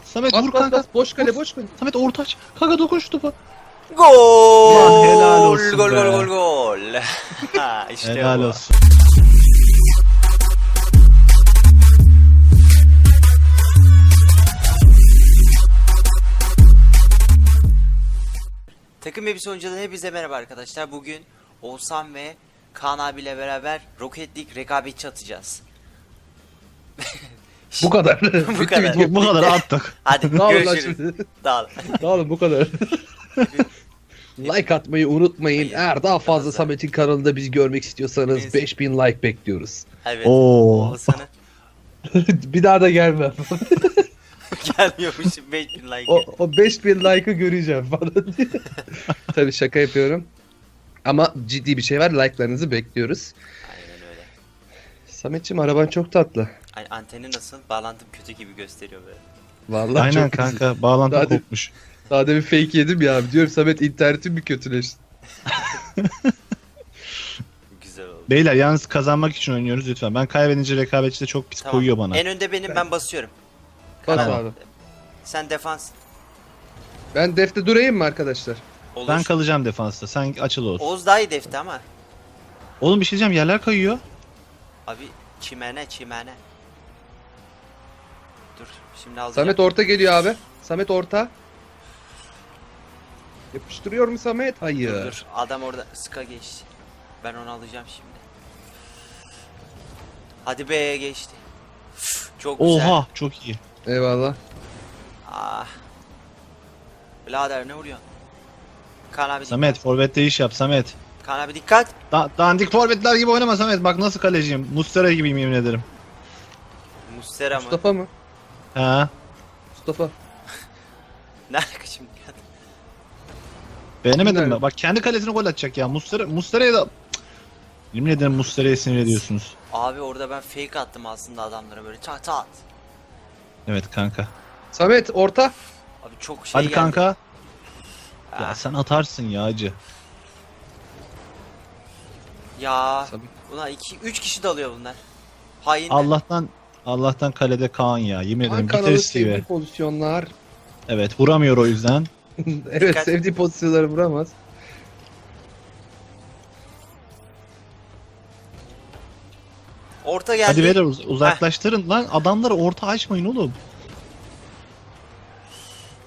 Samet Bas vur bas kanka. bas. Boş kale boş kale. Samet orta aç. Kanka dokun şu topa. Gol! Lan helal olsun gol, be. gol gol gol. Ha, işte Helal bu. olsun. Takım Elbise oyuncuları hepinize merhaba arkadaşlar. Bugün Oğuzhan ve Kaan abiyle beraber Rocket League rekabetçi atacağız. Bu kadar. Bu Bitti kadar. video. Bu, bu kadar attık. Hadi Dağılın lan görüşürüz. şimdi. Dağıl. Dağılın bu kadar. like atmayı unutmayın. Eğer daha fazla Samet'in kanalında bizi görmek istiyorsanız Neyse. 5000 like bekliyoruz. Evet. Oo. Bir daha da gelmem. gelmiyormuş 5000 like. o, o 5000 like'ı göreceğim falan diye. Tabii şaka yapıyorum. Ama ciddi bir şey var. Like'larınızı bekliyoruz. Samet'ciğim araban çok tatlı. Ay, anteni nasıl? Bağlantım kötü gibi gösteriyor böyle. Vallahi Aynen çok güzel. kanka bağlantı Daha de- kopmuş. Daha demin fake yedim ya. Diyorum Samet internetin bir kötüleşti. Güzel oldu. Beyler yalnız kazanmak için oynuyoruz lütfen. Ben kaybedince rekabetçi de çok pis Tamam. koyuyor bana. En önde benim ben basıyorum. Bas Tamam. abi. Sen defans. Ben defte durayım mı arkadaşlar? Olur. Ben kalacağım defansta. Sen açıl olsun. Oğuz daha iyi defte ama. Oğlum bir şey diyeceğim yerler kayıyor. Abi çimene çimene. Dur şimdi alacağım. Samet orta geliyor abi. Samet orta. Yapıştırıyor mu Samet? Hayır. Dur, dur. Adam orada sıka geçti. Ben onu alacağım şimdi. Hadi be geçti. Çok güzel. Oha çok iyi. Eyvallah. Ah. Birader ne vuruyorsun? Kaan abi Samet forvette iş yap Samet. Kaan abi dikkat. Da dandik forvetler gibi oynama Samet. Bak nasıl kaleciyim. Mustera gibiyim yemin ederim. Mustera mı? Mustafa mı? Ha. Mustafa. Ne alaka şimdi? Beğenemedin mi? Bak kendi kalesine gol atacak ya. Mustera, Mustera'ya da... Cık. Yemin ederim Mustera'ya sinir ediyorsunuz. Abi orada ben fake attım aslında adamlara böyle çat çat. Evet kanka. Samet orta. Abi çok şey Hadi geldi. kanka. Ya sen atarsın ya acı. Ya. Samet. Ulan iki, üç kişi dalıyor bunlar. Hain. Allah'tan Allah'tan kalede Kaan ya. Yemin ederim Ankaralı biteriz sevdiği pozisyonlar. Evet vuramıyor o yüzden. evet Dikkat. sevdiği pozisyonları vuramaz. Orta geldi. Hadi uz- uzaklaştırın lan. Adamları orta açmayın oğlum.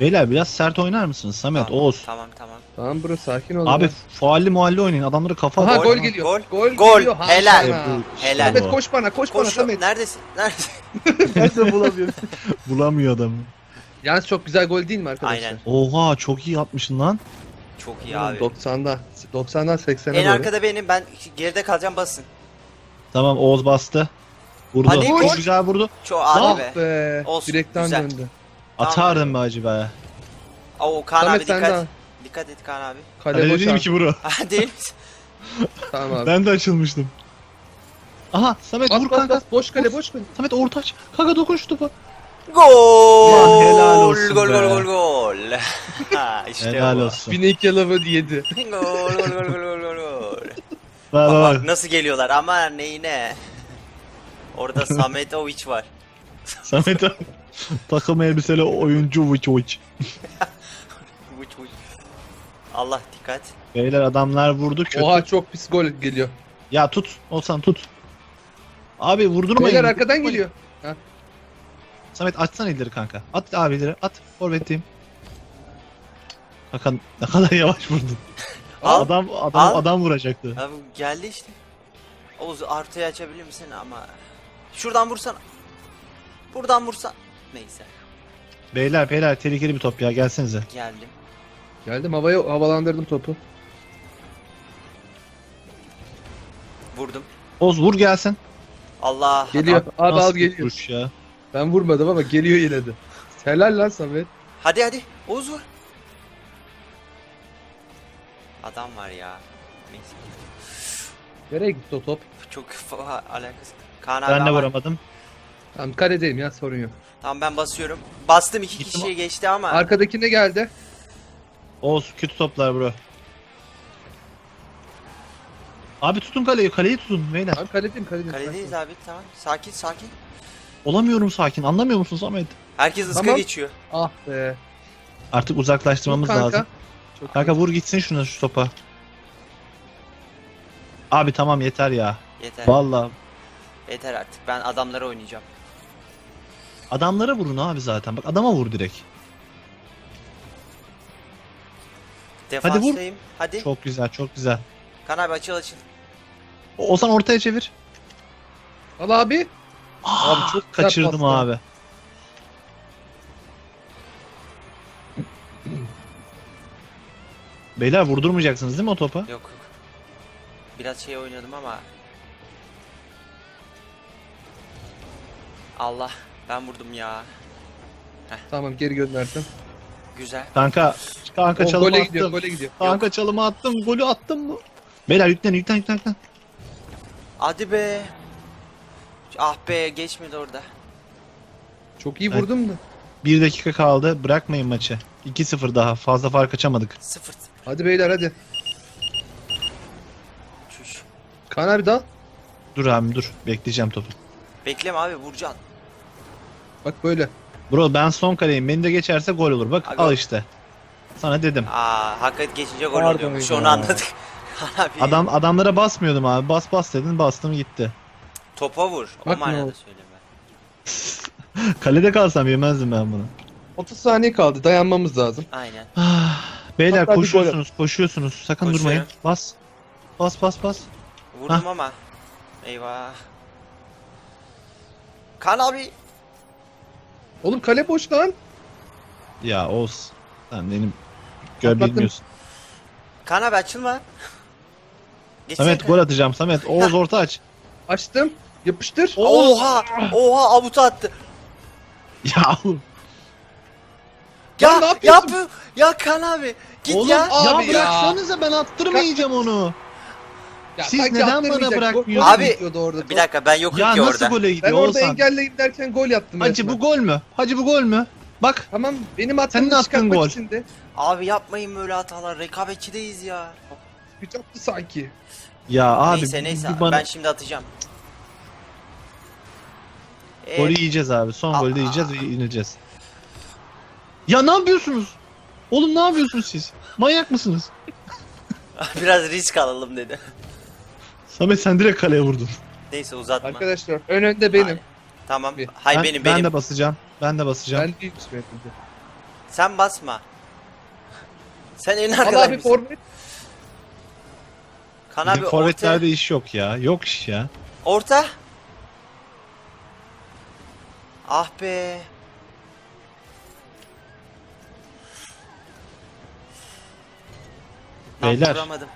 Beyler biraz sert oynar mısınız Samet, Tamam, Oğuz? Tamam tamam. Tamam bro sakin ol. Abi ya. faalli muhalli oynayın. Adamları kafa Aha Gol, gol, geliyor. gol. Gol, Gol, geliyor. Ha, helal. sana. Helal. Samet koş bana koş, bana Koş. Samet. Neredesin? Neredesin? Nerede bulamıyorum. bulamıyor adamı. Yalnız çok güzel gol değil mi arkadaşlar? Aynen. Oha çok iyi atmışsın lan. Çok iyi abi. 90'da. 90'dan 80'e En doğru. arkada benim. Ben geride kalacağım basın. Tamam Oğuz bastı. Vurdu. Hadi Çok koş. güzel vurdu. Çok Ah abi be. be. Olsun, Direkten güzel. döndü. Atardım acı be. Oo Kaan Samet abi sen dikkat. de. Dikkat et Kaan abi. Kale Öyle boş değil mi abi. ki bro? Değil misin? Tamam abi. Ben de açılmıştım. Aha Samet Bas vur kanka. bas. Boş kale boş kale. Samet orta aç. Kanka dokun şu topa. Gol! Lan helal olsun Gol be. gol gol gol. ha işte Helal bu. olsun. Binek yalavı yedi. Gol gol gol gol gol gol gol. Bak Bak, bak bak nasıl geliyorlar ama neyine. Orada Sametovic var. Samet takım elbiseli oyuncu vıç vıç. Vuç vuç. Allah dikkat. Beyler adamlar vurdu kötü. Oha çok pis gol geliyor. Ya tut. Olsan tut. Abi vurdurmayın. Beyler arkadan geliyor. Samet açsana ileri kanka. At abileri at. Forvet'teyim. Hakan ne kadar yavaş vurdun. Al. Adam adam Al. adam vuracaktı. Abi geldi işte. Oğuz artıya açabilir misin ama. Şuradan vursan. Buradan vursan. Neyse Beyler beyler tehlikeli bir top ya gelsenize. geldim. Geldim havaya havalandırdım topu. Vurdum. Oz vur gelsin. Allah. Geliyor. Abi Nasıl al geliyor. vuruş ya. Ben vurmadım ama geliyor yine de. Helal lan Samet. Hadi hadi. Oğuz vur. Adam var ya. Neyse. Nereye gitti o top? Çok alakası. Kaan abi Ben de ama- vuramadım. Tamam kaledeyim ya sorun yok. Tamam ben basıyorum. Bastım iki Gittim kişiye geçti ama. Arkadakine geldi. Oz kötü toplar bro. Abi tutun kaleyi, kaleyi tutun beyler. Abi kaledeyim kaledeyim. Kaledeyiz abi tamam. Sakin sakin. Olamıyorum sakin, anlamıyor musun Samet? Herkes ıska Tamam. geçiyor. Ah be. Artık uzaklaştırmamız Kanka. lazım. Çok Kanka vur gitsin şuna şu topa. Abi tamam yeter ya. Yeter. Vallahi Yeter artık. Ben adamlara oynayacağım. Adamlara vurun abi zaten. Bak adama vur direkt. Hadi vur. Defanstayım. Hadi. Çok güzel, çok güzel. Kan abi açıl açıl. O- Ozan ortaya çevir. Al abi. Abi çok güzel kaçırdım pasta. abi. Beyler vurdurmayacaksınız değil mi o topa? Yok yok. Biraz şey oynadım ama. Allah. Ben vurdum ya. Tamam geri gönderdim. Güzel. Kanka, kanka O çalımı gole attım. gidiyor gole gidiyor. Kanka çalımı attım, golü attım mı? Beyler yüklen, yüklen, yüklen, yüklen. Hadi be. Ah be geçmedi orada. Çok iyi vurdum da. Bir dakika kaldı, bırakmayın maçı. 2-0 daha, fazla fark açamadık. Sıfır. Hadi beyler hadi. Çüş. Kaan abi dal. Dur abi dur, bekleyeceğim topu. Bekleme abi vuracaksın. Bak böyle. Bro ben son kaleyim, beni de geçerse gol olur. Bak Aga. al işte. Sana dedim. Aa hakikaten geçince gol Pardon oluyormuş. ya. Onu anladık. abi. Adam adamlara basmıyordum abi. Bas bas dedin, bastım gitti. Topa vur. O Bak ne manada oldu. söyleme. Kalede kalsam yemezdim ben bunu. 30 saniye kaldı. Dayanmamız lazım. Aynen. Ah, Beyler Hatta bir gol koşuyorsunuz, koşuyorsunuz. Sakın Koşuyorum. durmayın. Bas. Bas bas bas. Vurdum ama. Eyvah. Kan abi. Oğlum kale boş lan. Ya Oğuz. Sen benim gör Atlattım. bilmiyorsun. Kan abi açılma. Geçsene Samet gol atacağım Samet. Oğuz orta aç. Açtım. Yapıştır. Oha! Oha avutu attı. Ya oğlum. Ya, Ya ne ya yapıyorsun? bu ya Kan abi. Git Oğlum ya. Abi ya ya. bıraksanıza ben attırmayacağım onu. Ya Siz sanki neden bana attırmayacak. bırakmıyorsunuz? Abi, orada. Bir dakika ben yokum Ya ki nasıl orada. gole Ben gidiyor orada Oğuzhan? engelleyip derken gol yaptım Hacı resmen. bu gol mü? Hacı bu gol mü? Bak. Tamam benim Senin attığın çıkartmak gol. için de Abi yapmayın böyle hatalar. Rekabetçideyiz ya. güç attı sanki. Ya abi neyse neyse bu bana ben şimdi atacağım. Ee, golü yiyeceğiz abi. Son Aa. golü de yiyeceğiz ve ineceğiz. Ya ne yapıyorsunuz? Oğlum ne yapıyorsunuz siz? Manyak mısınız? biraz risk alalım dedi. Samet sen direkt kaleye vurdun. Neyse uzatma. Arkadaşlar ön önde benim. Hayır. Tamam. Bir. Hay ben, benim ben benim. de basacağım. Ben de basacağım. Ben değilmiş benim. de. Sen basma. Sen en arkada abi forvet. Kan abi orta. forvetlerde iş yok ya. Yok iş ya. Orta. Ah be. Beyler. vuramadım.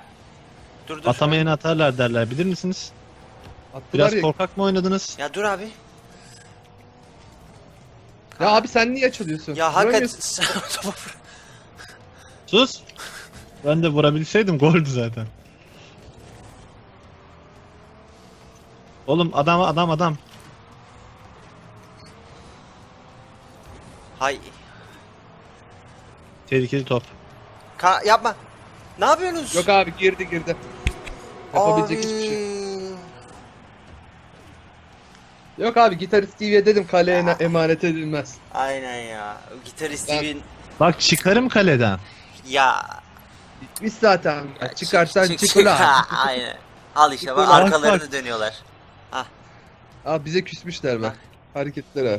Dur dur. Atamayanı atarlar derler bilir misiniz? Attılar Biraz ya. korkak mı oynadınız? Ya dur abi. Ya abi sen niye açılıyorsun? Ya hakikaten Vuramıyorsun. sen. Sus. Ben de vurabilseydim goldü zaten. Oğlum adam adam adam. Hay. Tehlikeli top. Ka yapma. Ne yapıyorsunuz? Yok abi girdi girdi. Yapabilecek Abi. hiçbir şey. Yok abi gitarist TV'ye dedim kaleye ena- emanet edilmez. Aynen ya. Gitarist Ben- Bak çıkarım kaleden. ya. Bitmiş zaten. Çık- Çıkarsan çık- çık, çık- ulan. Ha, Aynen. Al işte bak arkalarını Bak, dönüyorlar. Abi bize küsmüşler bak. Hareketler ha.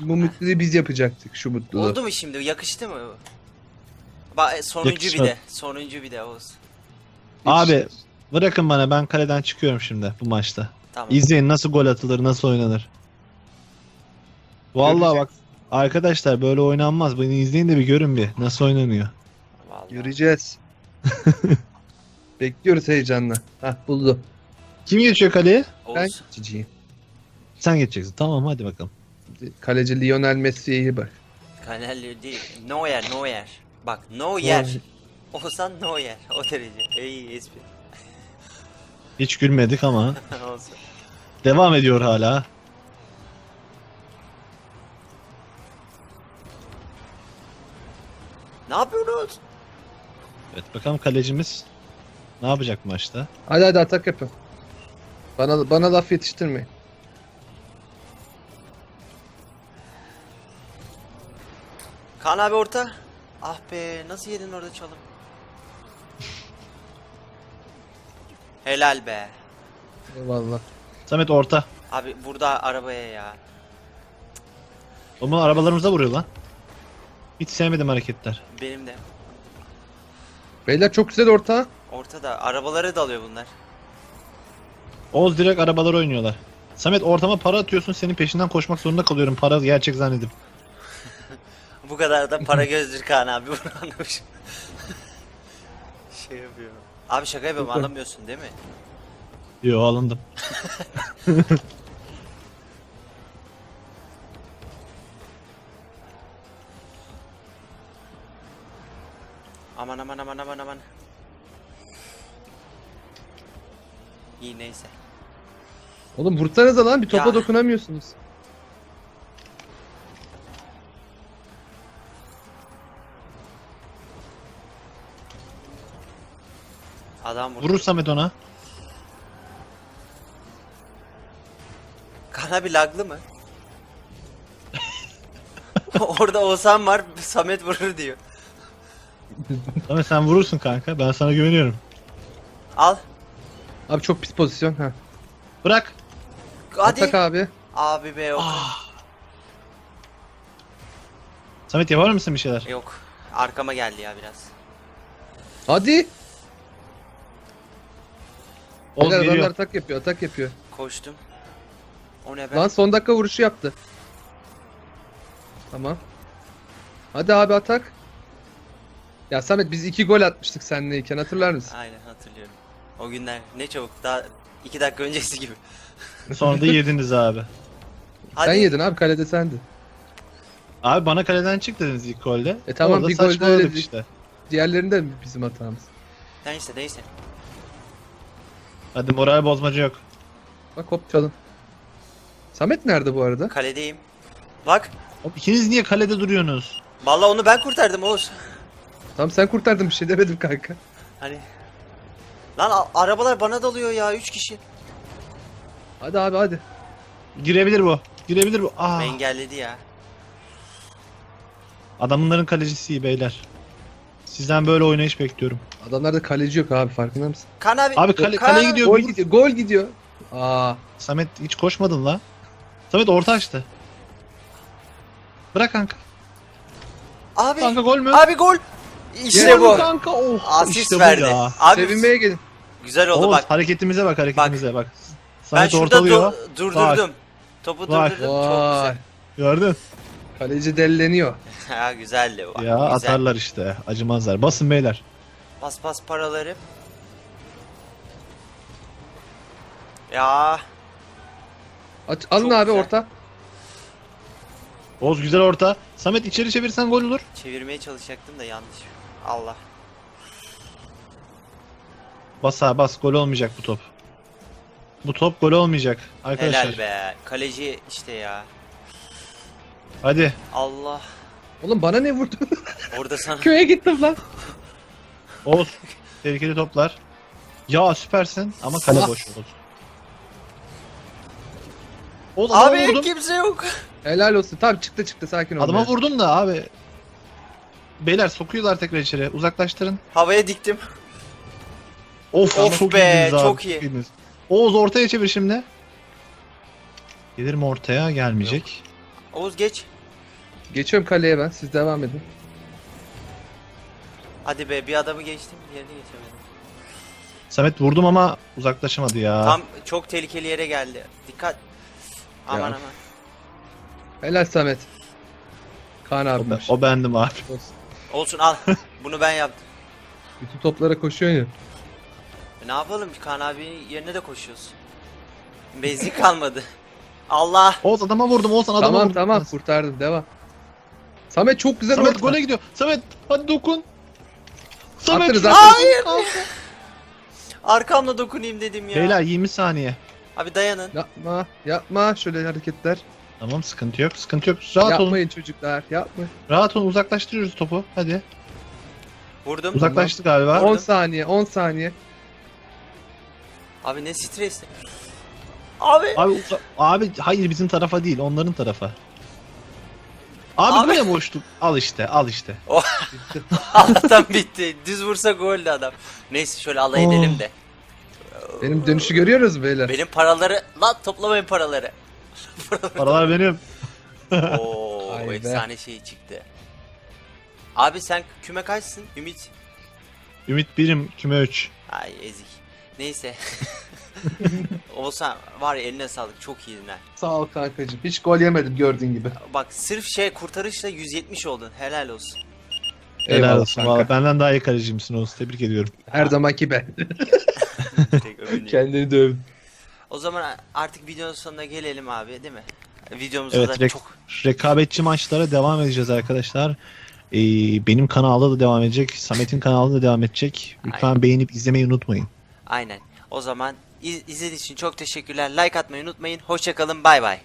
Bu mutluluğu biz yapacaktık şu mutluluğu. Oldu mu şimdi? Yakıştı mı? Bak e, sonuncu bir Yakışmadı. de. Sonuncu bir de Oğuz. Abi bırakın bana ben kaleden çıkıyorum şimdi bu maçta. Tamam. İzleyin nasıl gol atılır nasıl oynanır. Vallahi bak arkadaşlar böyle oynanmaz. Beni izleyin de bir görün bir nasıl oynanıyor. Vallahi. Göreceğiz. Bekliyoruz heyecanla. Hah buldu. Kim geçiyor kaleye? Ben Oğuz. Sen geçeceksin. Tamam hadi bakalım. Kaleci Lionel Messi'ye iyi bak. Kanalli değil. No yer. Bak no yer. Olsan no yer. O derece. İyi espri. Hiç gülmedik ama. Olsun. Devam ediyor hala. Ne yapıyorsunuz? Evet bakalım kalecimiz ne yapacak maçta? Hadi hadi atak yapın. Bana bana laf yetiştirmeyin. Kaan abi orta. Ah be nasıl yedin orada çalım? Helal be. Eyvallah. Samet orta. Abi burada arabaya ya. Ama arabalarımıza vuruyor lan. Hiç sevmedim hareketler. Benim de. Beyler çok güzel orta. Ortada arabaları dalıyor bunlar. Oğuz direkt arabalar oynuyorlar. Samet ortama para atıyorsun senin peşinden koşmak zorunda kalıyorum para gerçek zannedip. Bu kadar da para gözdür Kaan abi bunu anlamış. şey yapıyor. Abi şaka yapıyorum anlamıyorsun değil mi? Yo alındım. Aman aman aman aman aman. İyi neyse. Oğlum vursanıza lan bir topa Ya. dokunamıyorsunuz. Adam vurdu. Vurur Samet ona. Kaan abi laglı mı? Orada Oğuzhan var Samet vurur diyor. Samet sen vurursun kanka ben sana güveniyorum. Al. Abi çok pis pozisyon. Ha. Bırak. Hadi. Atak abi. Abi be yok. Samet yapar mısın bir şeyler? Yok. Arkama geldi ya biraz. Hadi. Oğuz Beyler, geliyor. atak yapıyor atak yapıyor. Koştum. O ne be? Lan son dakika vuruşu yaptı. Tamam. Hadi abi atak. Ya Samet biz iki gol atmıştık seninleyken hatırlar mısın? Aynen hatırlıyorum. O günler ne çabuk daha iki dakika öncesi gibi. Sonra da yediniz abi. Hadi. Sen yedin abi kalede sendi. Abi bana kaleden çık dediniz ilk golde. E tamam, Orada bir golde saçmaladık öyle işte. Diğerlerinde mi bizim hatamız? Neyse neyse. Hadi moral bozmaca yok. Bak hop çalın. Samet nerede bu arada? Kaledeyim. Bak. Oğlum ikiniz niye kalede duruyorsunuz? Vallahi onu ben kurtardım Oğuz. Tamam sen kurtardın bir şey demedim kanka. Hani. Lan a- arabalar bana dalıyor ya 3 kişi. Hadi abi hadi. Girebilir bu. Girebilir bu. Ah. Engelledi ya. Adamların kalecisi iyi beyler. Sizden böyle oynayış bekliyorum. Adamlarda kaleci yok abi farkında mısın? Kan abi. Abi kale, Kaan kaleye abi- gidiyor. Gol gidiyor. Gol gidiyor. Aa. Samet hiç koşmadın la. Samet orta açtı. Bırak kanka. Abi. Kanka gol mü? Abi gol. İşte Gol bu. Kanka oh. Asist işte bu verdi. ya. Abi Sevinmeye gelin. güzel oldu Oğuz bak. hareketimize bak hareketimize bak. Ben Samet şurada ortalıyor. du- durdurdum. Topu Vay. durdurdum. Çok Vay. güzel. Gördün? Kaleci delleniyor. Ha güzeldi bu. Ya güzel. atarlar işte. Acımazlar. Basın beyler. Pas pas paraları. Ya Aç, alın Çok abi güzel. orta. Oğuz güzel orta. Samet içeri çevirsen gol olur. çevirmeye çalışacaktım da yanlış. Allah. Bas ha bas. Gol olmayacak bu top. Bu top gol olmayacak. Arkadaşlar. Helal be. Kaleci işte ya. Hadi. Allah. Oğlum bana ne vurdu? Orada sana Köye gittim lan. Oğuz. Tehlikeli toplar. Ya süpersin ama kale Ah. boş Oğuz. Oğuz adama Abi vurdum. kimse yok. Helal olsun. Tamam çıktı çıktı sakin ol. Adama be. vurdum da abi. Beyler sokuyorlar tekrar içeri. Uzaklaştırın. Havaya diktim. Of, Of çok be, iyiydiniz abi, çok iyi. iyiydiniz. Oğuz ortaya çevir şimdi. Gelir mi ortaya? Gelmeyecek. Oğuz geç. Geçiyorum kaleye ben. Siz devam edin. Hadi be bir adamı geçtim diğerini geçemedim. Samet vurdum ama uzaklaşamadı ya. Tam çok tehlikeli yere geldi. Dikkat. Aman Ya. aman. Helal Samet. Kaan o, o bendim abi. Olsun. Olsun al. Bunu ben yaptım. Bütün toplara koşuyorsun ya. E ne yapalım? Kaan abinin yerine de koşuyoruz. Bezlik kalmadı. Allah. Oğuz adama vurdum. Oğuz adama tamam vurdum. tamam kurtardım devam. Samet çok güzel Samet gole gidiyor. Samet hadi dokun. Samet. Attınız, attınız. Hayır. Arkamla dokunayım dedim ya. Beyler 20 saniye. Abi dayanın. Yapma yapma şöyle hareketler. Tamam sıkıntı yok. Sıkıntı yok. Rahat olun. Yapmayın çocuklar yapmayın. Rahat olun. Uzaklaştırıyoruz topu. Hadi. Vurdum. Uzaklaştı galiba. 10 saniye 10 saniye. Abi ne stresli. Abi. Abi uza- abi hayır bizim tarafa değil. Onların tarafa. Abi, Abi. bu ne boşluk? Al işte al işte. Allah'tan bitti. Düz vursa goldü adam. Neyse şöyle alay Oh. edelim de. Benim dönüşü görüyoruz beyler? Benim paraları lan toplamayın paraları. Paralar benim. Oo Vay be. efsane şey çıktı. Abi sen küme kaçsın? Ümit. Ümit birim küme 3. Ay ezik. Neyse. Olsan var ya eline sağlık çok iyiydin ha. Sağ ol kankacığım. Hiç gol yemedim gördüğün gibi. Bak sırf şey kurtarışla 170 oldun. Helal olsun. Helal Eyvallah olsun. kanka. Valla benden daha iyi kalecimsin Oğuz. Tebrik ediyorum. Her zamanki ben. Tek övünüyor. Kendini döv. o zaman artık videonun sonuna gelelim abi değil mi? Videomuzda Evet da çok rekabetçi maçlara devam edeceğiz arkadaşlar. Ee, benim kanalda da devam edecek. Samet'in kanalda da devam edecek. Lütfen Aynen. beğenip izlemeyi unutmayın. Aynen. O zaman iz- izlediğiniz için çok teşekkürler. Like atmayı unutmayın. Hoşçakalın. Bay bay.